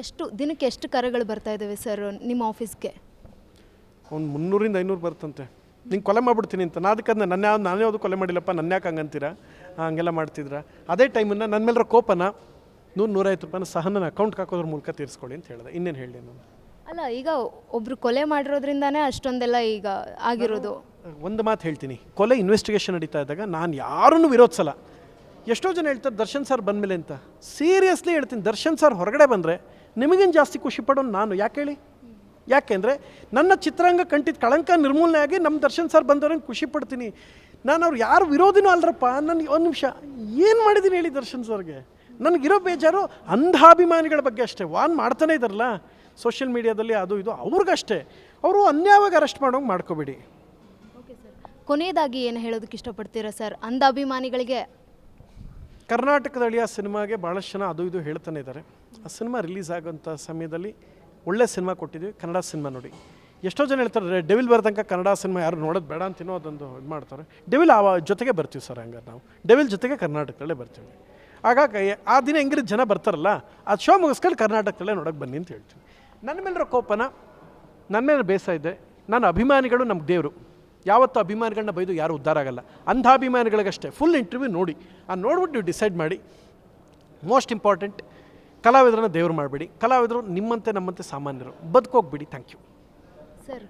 ಎಷ್ಟು ದಿನಕ್ಕೆ ಎಷ್ಟು ಕರೆಗಳು ಬರ್ತಾ ಇದ್ದಾವೆ ಸರ್ ನಿಮ್ಮ ಆಫೀಸ್ಗೆ? ಒಂದು ಮುನ್ನೂರಿಂದ ಐನೂರು ಬರುತ್ತಂತೆ. ನಿಂಗೆ ಕೊಲೆ ಮಾಡ್ಬಿಡ್ತೀನಿ ಅಂತ. ನಾ ಅದಕ್ಕೆ ಅದನ್ನ ನನ್ನ ಯಾವ ನಾನು ಯಾವುದು ಕೊಲೆ ಮಾಡಿಲ್ಲಪ್ಪ ನನ್ನ ಯಾಕೆ ಹಂಗಂತೀರಾ? ಹಂಗೆಲ್ಲ ಮಾಡ್ತಿದ್ರ. ಅದೇ ಟೈಮನ್ನು ನನ್ನ ಮೇಲಿರೋ ಕೋಪನ ನೂರು ನೂರೈವತ್ತು ರೂಪಾಯಿನ ಸಹ ನನ್ನ ಅಕೌಂಟ್ಗೆ ಹಾಕೋದ್ರ ಮೂಲಕ ತೀರಿಸ್ಕೊಳ್ಳಿ ಅಂತ ಹೇಳಿದೆ. ಇನ್ನೇನು ಹೇಳಿ ನಾನು? ಅಲ್ಲ ಈಗ ಒಬ್ರು ಕೊಲೆ ಮಾಡಿರೋದ್ರಿಂದಾನೇ ಅಷ್ಟೊಂದೆಲ್ಲ ಈಗ ಆಗಿರೋದು. ಒಂದು ಮಾತು ಹೇಳ್ತೀನಿ. ಕೊಲೆ ಇನ್ವೆಸ್ಟಿಗೇಷನ್ ನಡೀತಾ ಇದ್ದಾಗ ನಾನು ಯಾರನ್ನೂ ವಿರೋಧಿಸಲ್ಲ ಎಷ್ಟೋ ಜನ ಹೇಳ್ತಾರೆ ದರ್ಶನ್ ಸರ್ ಬಂದಮೇಲೆ ಅಂತ. ಸೀರಿಯಸ್ಲಿ ಹೇಳ್ತೀನಿ ದರ್ಶನ್ ಸರ್ ಹೊರಗಡೆ ಬಂದರೆ ನಿಮಗೇನು ಜಾಸ್ತಿ ಖುಷಿ ಪಡೋನು ನಾನು? ಯಾಕೆ ಹೇಳಿ? ಯಾಕೆಂದರೆ ನನ್ನ ಚಿತ್ರಾಂಗ ಕಂಟಿದ ಕಳಂಕ ನಿರ್ಮೂಲನೆ ಆಗಿ ನಮ್ಮ ದರ್ಶನ್ ಸರ್ ಬಂದವ್ರಂಗೆ ಖುಷಿ ಪಡ್ತೀನಿ. ನಾನು ಅವ್ರು ಯಾರು ವಿರೋಧಿನೂ ಅಲ್ರಪ್ಪ. ನನಗೆ ಒಂದು ನಿಮಿಷ. ಏನು ಮಾಡಿದ್ದೀನಿ ಹೇಳಿ ದರ್ಶನ್ ಸರ್ಗೆ? ನನಗಿರೋ ಬೇಜಾರು ಅಂಧಾಭಿಮಾನಿಗಳ ಬಗ್ಗೆ ಅಷ್ಟೇ. ವಾನ್ ಮಾಡ್ತಾನೆ ಇದ್ದಾರಲ್ಲ ಸೋಷಿಯಲ್ ಮೀಡಿಯಾದಲ್ಲಿ ಅದು ಇದು ಅವ್ರಿಗಷ್ಟೇ. ಅವರು ಅನ್ಯಾಯವಾಗಿ ಅರೆಸ್ಟ್ ಮಾಡೋಂಗೆ ಮಾಡ್ಕೋಬೇಡಿ. ಕೊನೆಯದಾಗಿ ಏನು ಹೇಳೋದಕ್ಕೆ ಇಷ್ಟಪಡ್ತೀರಾ ಸರ್? ಅಂಧಾಭಿಮಾನಿಗಳಿಗೆ ಕರ್ನಾಟಕದ ಅಳಿಯ ಸಿನಿಮಾಗೆ ಭಾಳಷ್ಟು ಜನ ಅದು ಇದು ಹೇಳ್ತಾನೆ ಇದ್ದಾರೆ. ಆ ಸಿನಿಮಾ ರಿಲೀಸ್ ಆಗೋಂಥ ಸಮಯದಲ್ಲಿ ಒಳ್ಳೆ ಸಿನಿಮಾ ಕೊಟ್ಟಿದ್ವಿ ಕನ್ನಡ ಸಿನಿಮಾ ನೋಡಿ. ಎಷ್ಟೋ ಜನ ಹೇಳ್ತಾರೆ ಡೆವಿಲ್ ಬರ್ತಂಕ ಕನ್ನಡ ಸಿನಿಮಾ ಯಾರು ನೋಡೋದು ಬೇಡ ಅಂತಿನೋ ಅದೊಂದು ಇದು ಮಾಡ್ತಾರೆ. ಡೆವಿಲ್ ಆ ಜೊತೆಗೆ ಬರ್ತೀವಿ ಸರ್ ಹಂಗಾರೆ ನಾವು. ಡೆವಿಲ್ ಜೊತೆಗೆ ಕರ್ನಾಟಕದಲ್ಲೇ ಬರ್ತೀವಿ. ಹಾಗಾಗಿ ಆ ದಿನ ಹೆಂಗಿರೋ ಜನ ಬರ್ತಾರಲ್ಲ, ಆ ಶೋ ಮುಗಿಸ್ಕೊಂಡು ಕರ್ನಾಟಕದಲ್ಲೇ ನೋಡೋಕೆ ಬನ್ನಿ ಅಂತ ಹೇಳ್ತೀವಿ. ನನ್ನ ಮೇಲಿರೋ ಕೋಪನ ನನ್ನ ಮೇಲೆ ಬೇಸ ಇದೆ. ನನ್ನ ಅಭಿಮಾನಿಗಳು ನಮ್ಗೆ ದೇವರು. ಯಾವತ್ತೂ ಅಭಿಮಾನಿಗಳನ್ನ ಬೈದು ಯಾರು ಉದ್ಧಾರ ಆಗಲ್ಲ. ಅಂಧಾಭಿಮಾನಿಗಳಿಗಷ್ಟೇ ಫುಲ್ ಇಂಟರ್ವ್ಯೂ ನೋಡಿ. ಆ ನೋಡ್ಬಿಟ್ಟು ನೀವು ಡಿಸೈಡ್ ಮಾಡಿ. ಮೋಸ್ಟ್ ಇಂಪಾರ್ಟೆಂಟ್ ಕಲಾವಿದರನ್ನ ದೇವ್ರು ಮಾಡಬೇಡಿ. ಕಲಾವಿದರು ನಿಮ್ಮಂತೆ ನಮ್ಮಂತೆ ಸಾಮಾನ್ಯರು. ಬದುಕೋಗ್ಬಿಡಿ. Thank you sir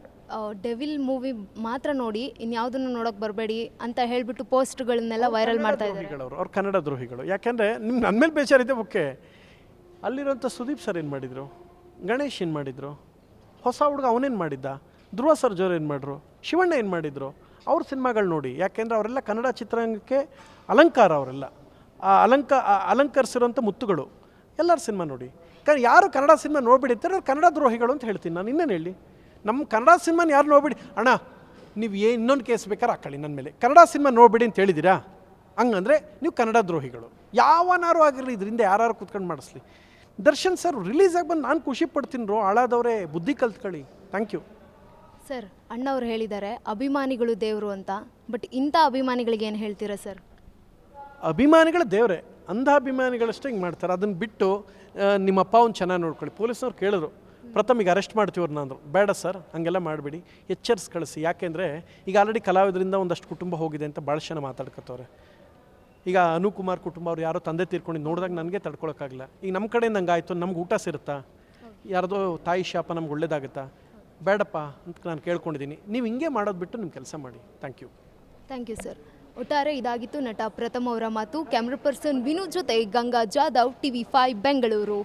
Devil movie ಮಾತ್ರ ನೋಡಿ. ಇನ್ಯಾವುದನ್ನು ನೋಡೋಕೆ ಬರಬೇಡಿ ಅಂತ ಹೇಳಿಬಿಟ್ಟು ಪೋಸ್ಟ್ಗಳನ್ನೆಲ್ಲ ವೈರಲ್ ಮಾಡ್ತಾ ಇದ್ದಾರೆ. ಅವರು ಅವ್ರು ಕನ್ನಡ ದ್ರೋಹಿಗಳು. ಯಾಕೆಂದರೆ ನಿಮ್ಮ ನನ್ನ ಮೇಲೆ ಬೇಜಾರಿದೆ ಓಕೆ ಅಲ್ಲಿರೋಂಥ ಸುದೀಪ್ ಸರ್ ಏನು ಮಾಡಿದರು? ಗಣೇಶ್ ಏನು ಮಾಡಿದರು? ಹೊಸ ಹುಡುಗ ಅವನೇನು ಮಾಡಿದ್ದ? ಧ್ರುವ ಸರ್ ಜೋರು ಏನು ಮಾಡಿದ್ರು ಶಿವಣ್ಣ ಏನು ಮಾಡಿದರು? ಅವ್ರ ಸಿನಿಮಾಗಳು ನೋಡಿ. ಯಾಕೆಂದರೆ ಅವರೆಲ್ಲ ಕನ್ನಡ ಚಿತ್ರರಂಗಕ್ಕೆ ಅಲಂಕಾರ ಅವರೆಲ್ಲ. ಆ ಅಲಂಕ, ಆ ಅಲಂಕರಿಸಿರೋಂಥ ಮುತ್ತುಗಳು. ಎಲ್ಲರ ಸಿನಿಮಾ ನೋಡಿ. ಕ ಯಾರು ಕನ್ನಡ ಸಿನಿಮಾ ನೋಡಿಬಿಡಿರ್ತಾರೆ, ಅವ್ರು ಕನ್ನಡ ದ್ರೋಹಿಗಳು ಅಂತ ಹೇಳ್ತೀನಿ ನಾನು. ಇನ್ನೇನು ಹೇಳಿ? ನಮ್ಮ ಕನ್ನಡ ಸಿನಿಮಾನ ಯಾರು ನೋಡ್ಬಿಡಿ? ಅಣ್ಣ, ನೀವು ಏ, ಇನ್ನೊಂದು ಕೇಸ್ ಬೇಕಾದ್ರೆ ಹಾಕೊಳ್ಳಿ ನನ್ನ ಮೇಲೆ. ಕನ್ನಡ ಸಿನಿಮಾ ನೋಡ್ಬಿಡಿ ಅಂತ ಹೇಳಿದ್ದೀರಾ ಹಂಗಂದರೆ ನೀವು ಕನ್ನಡ ದ್ರೋಹಿಗಳು. ಯಾವನಾರು ಆಗಿರಲಿ, ಇದರಿಂದ ಯಾರು ಕೂತ್ಕೊಂಡು ಮಾಡಿಸ್ಲಿ. ದರ್ಶನ್ ಸರ್ ರಿಲೀಸ್ ಆಗಿ ಬಂದು ನಾನು ಖುಷಿ ಪಡ್ತೀನಿ ರೋ ಹಾಳಾದವರೇ ಬುದ್ಧಿ ಕಲ್ತ್ಕೊಳ್ಳಿ. ಥ್ಯಾಂಕ್ ಯು ಸರ್, ಅಣ್ಣವ್ರು ಹೇಳಿದ್ದಾರೆ, ಅಭಿಮಾನಿಗಳು ದೇವರು ಅಂತ. ಬಟ್ ಇಂಥ ಅಭಿಮಾನಿಗಳಿಗೆ ಏನು ಹೇಳ್ತೀರಾ ಸರ್? ಅಭಿಮಾನಿಗಳು ದೇವರೇ ಅಂಧಾಭಿಮಾನಿಗಳಷ್ಟೇ ಹಿಂಗೆ ಮಾಡ್ತಾರೆ. ಅದನ್ನು ಬಿಟ್ಟು ನಿಮ್ಮ ಅಪ್ಪ ಅವ್ನು ಚೆನ್ನಾಗಿ ನೋಡ್ಕೊಳ್ಳಿ. ಪೊಲೀಸ್ನವ್ರು ಕೇಳಿದ್ರು ಪ್ರಥಮಿಗೆ ಅರೆಸ್ಟ್ ಮಾಡ್ತೀವ್ರು ನಾನು ಬೇಡ ಸರ್, ಹಂಗೆಲ್ಲ ಮಾಡಬೇಡಿ. ಎಚ್ಚರಿಸಿ ಕಳಿಸಿ. ಯಾಕೆಂದರೆ, ಈಗ ಆಲ್ರೆಡಿ ಕಲಾವಿದರಿಂದ ಒಂದಷ್ಟು ಕುಟುಂಬ ಹೋಗಿದೆ ಅಂತ ಭಾಳ ಜನ ಮಾತಾಡ್ಕೊತವ್ರೆ. ಈಗ ಅನುಕುಮಾರ್ ಕುಟುಂಬ ಅವ್ರು ಯಾರೋ ತಂದೆ ತೀರ್ಕೊಂಡು ನೋಡಿದಾಗ ನನಗೆ ತಡ್ಕೊಳಕ್ಕಾಗಲ್ಲ. ಈಗ ನಮ್ಮ ಕಡೆಯಿಂದ ಹಂಗಾಯ್ತು, ನಮ್ಗೆ ಊಟ ಸಿರುತ್ತಾ? ಯಾರ್ದೋ ತಾಯಿ ಶಾಪ ನಮ್ಗೆ ಒಳ್ಳೇದಾಗುತ್ತಾ? ಬೇಡಪ್ಪ ಅಂತ ನಾನು ಕೇಳ್ಕೊಂಡಿದ್ದೀನಿ. ನೀವು ಹಿಂಗೆ ಮಾಡೋದು ಬಿಟ್ಟು ನಿಮ್ಮ ಕೆಲಸ ಮಾಡಿ. Thank you thank you sir ಒಟ್ಟಾರೆ ಇದಾಗಿತ್ತು ನಟ ಪ್ರಥಮ್ ಅವರ ಮಾತು. ಕ್ಯಾಮ್ರಾ ಪರ್ಸನ್ ವಿನು ಜೊತೆ ಗಂಗಾ ಜಾಧವ್ ಟಿವಿ ಫೈವ್ ಬೆಂಗಳೂರು